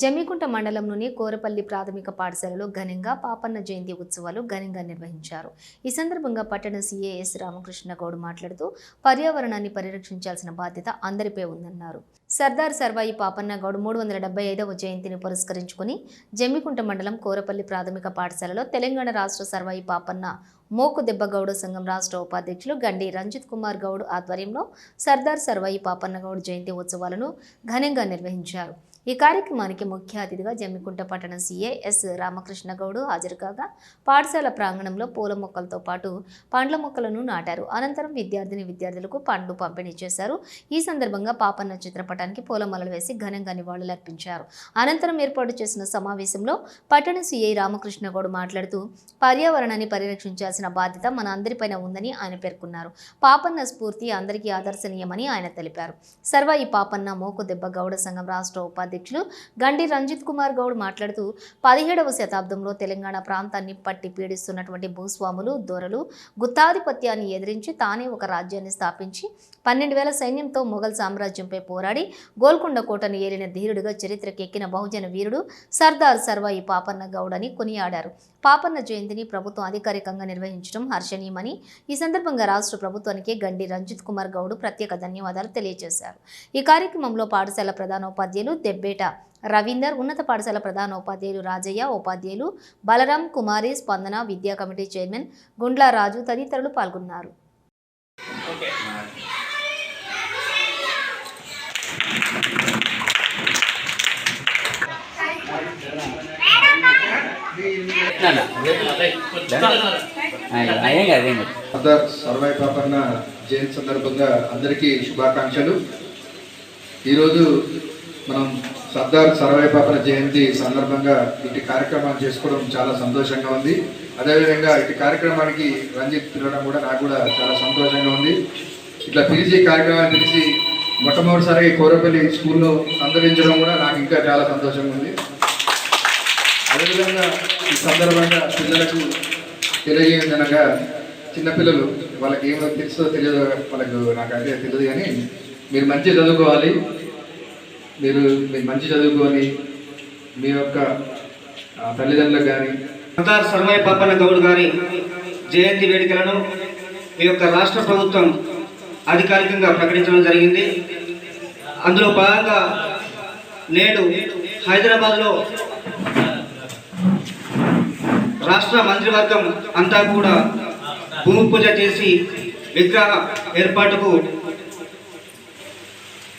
జమ్మికుంట మండలంలోని కోరపల్లి ప్రాథమిక పాఠశాలలో ఘనంగా పాపన్న జయంతి ఉత్సవాలు ఘనంగా నిర్వహించారు. ఈ సందర్భంగా పట్టణ సీఏఎస్ రామకృష్ణ గౌడ్ మాట్లాడుతూ పర్యావరణాన్ని పరిరక్షించాల్సిన బాధ్యత అందరిపై ఉందన్నారు. సర్దార్ సర్వాయి పాపన్న గౌడ్ మూడు వందల డెబ్బై ఐదవ జయంతిని పురస్కరించుకుని జమ్మికుంట మండలం కోరపల్లి ప్రాథమిక పాఠశాలలో తెలంగాణ రాష్ట్ర సర్వాయి పాపన్న మోకు దెబ్బ గౌడ సంఘం రాష్ట్ర ఉపాధ్యక్షులు గండి రంజిత్ కుమార్ గౌడ్ ఆధ్వర్యంలో సర్దార్ సర్వాయి పాపన్న గౌడ్ జయంతి ఉత్సవాలను ఘనంగా నిర్వహించారు. ఈ కార్యక్రమానికి ముఖ్య అతిథిగా జమ్మికుంట పట్టణ సీఏ ఎస్ రామకృష్ణ గౌడ్ హాజరు కాగా పాఠశాల ప్రాంగణంలో పూల మొక్కలతో పాటు పండ్ల మొక్కలను నాటారు. అనంతరం విద్యార్థిని విద్యార్థులకు పండ్లు పంపిణీ చేశారు. ఈ సందర్భంగా పాపన్న చిత్రపటానికి పూలమాలలు వేసి ఘనంగా నివాళులర్పించారు అనంతరం ఏర్పాటు చేసిన సమావేశంలో పట్టణ సీఐ రామకృష్ణ గౌడ్ మాట్లాడుతూ పర్యావరణాన్ని పరిరక్షించాల్సిన బాధ్యత మన అందరిపైన ఉందని ఆయన పేర్కొన్నారు. పాపన్న స్ఫూర్తి అందరికీ ఆదర్శనీయమని ఆయన తెలిపారు. సర్వ ఈ పాపన్న మోకు దెబ్బ గౌడ సంఘం రాష్ట్ర ఉపాధ్యక్షులు గండి రంజిత్ కుమార్ గౌడ్ మాట్లాడుతూ పదిహేడవ శతాబ్దంలో తెలంగాణ ప్రాంతాన్ని పట్టి పీడిస్తున్నటువంటి భూస్వాములు దొరలు గుత్తాధిపత్యాన్ని ఎదిరించి తానే ఒక రాజ్యాన్ని స్థాపించి పన్నెండు వేల సైన్యంతో మొఘల్ సామ్రాజ్యంపై పోరాడి గోల్కొండ కోటను ఏలిన ధీరుడిగా చరిత్రకెక్కిన బహుజన వీరుడు సర్దార్ సర్వాయి పాపన్న గౌడ్ అని కొనియాడారు. పాపన్న జయంతిని ప్రభుత్వం అధికారికంగా నిర్వహించడం హర్షణీయమని ఈ సందర్భంగా రాష్ట్ర ప్రభుత్వానికి గండి రంజిత్ కుమార్ గౌడ్ ప్రత్యేక ధన్యవాదాలు తెలియజేశారు. ఈ కార్యక్రమంలో పాఠశాల ప్రధానోపాధ్యాయులు దెబ్బేట రవీందర్ ఉన్నత పాఠశాల ప్రధానోపాధ్యాయులు రాజయ్య ఉపాధ్యాయులు బలరాం కుమారి స్పందన విద్యా కమిటీ చైర్మన్ గుండ్ల రాజు తదితరులు పాల్గొన్నారు. అదేం సర్దార్ సర్వాయి పాపన్న జయంతి సందర్భంగా అందరికీ శుభాకాంక్షలు. ఈరోజు మనం సర్దార్ సర్వాయి పాపన జయంతి సందర్భంగా ఇటు కార్యక్రమాలు చేసుకోవడం చాలా సంతోషంగా ఉంది. అదేవిధంగా ఇటు కార్యక్రమానికి రంజిత్ పిలవడం కూడా నాకు కూడా చాలా సంతోషంగా ఉంది. ఇట్లా పిలిచి కార్యక్రమాన్ని పిలిచి మొట్టమొదటిసారి కోరపల్లి స్కూల్లో సందర్శించడం కూడా నాకు ఇంకా చాలా సంతోషంగా ఉంది. అదేవిధంగా ఈ సందర్భంగా పిల్లలకు తెలియజేయనగా చిన్నపిల్లలు వాళ్ళకి ఏమో తెలుసో తెలియదో వాళ్ళకు నాకు అదే తెలియదు కానీ మీరు మంచి చదువుకోవాలి. మీరు మీరు మంచి చదువుకొని మీ యొక్క తల్లిదండ్రులకు కానీ సర్దార్ సర్వాయి పాపన్న గౌడ్ గారి జయంతి వేడుకలను ఈ యొక్క రాష్ట్ర ప్రభుత్వం అధికారికంగా ప్రకటించడం జరిగింది. అందులో భాగంగా నేడు హైదరాబాద్లో రాష్ట్ర మంత్రివర్గం అంతా కూడా భూమి పూజ చేసి విగ్రహ ఏర్పాటుకు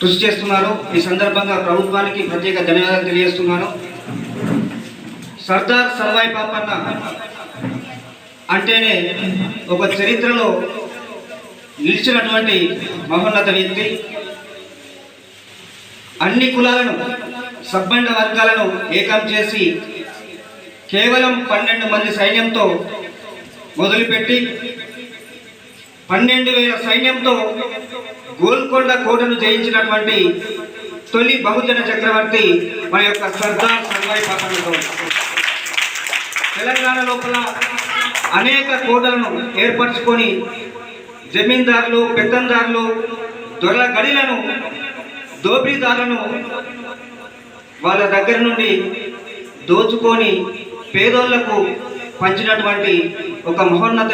కృషి చేస్తున్నారు. ఈ సందర్భంగా ప్రభుత్వానికి ప్రత్యేక ధన్యవాదాలు తెలియజేస్తున్నాను. సర్దార్ సర్వాయి పాపన్న అంటేనే ఒక చరిత్రలో నిలిచినటువంటి మహోన్నత వ్యక్తి. అన్ని కులాలను సబ్బండ వర్గాలను ఏకం చేసి కేవలం పన్నెండు మంది సైన్యంతో మొదలుపెట్టి పన్నెండు వేల సైన్యంతో గోల్కొండ కోటను జయించినటువంటి తొలి బహుజన చక్రవర్తి మన యొక్క సర్దార్ సర్వాయి పాపన్న తెలంగాణ లోపల అనేక కోటలను ఏర్పరచుకొని జమీందారులు పెత్తందారులు దొరల గడిలను దోపిడీదారులను వాళ్ళ దగ్గర నుండి దోచుకొని పేదోళ్ళకు పంచినటువంటి ఒక మహోన్నత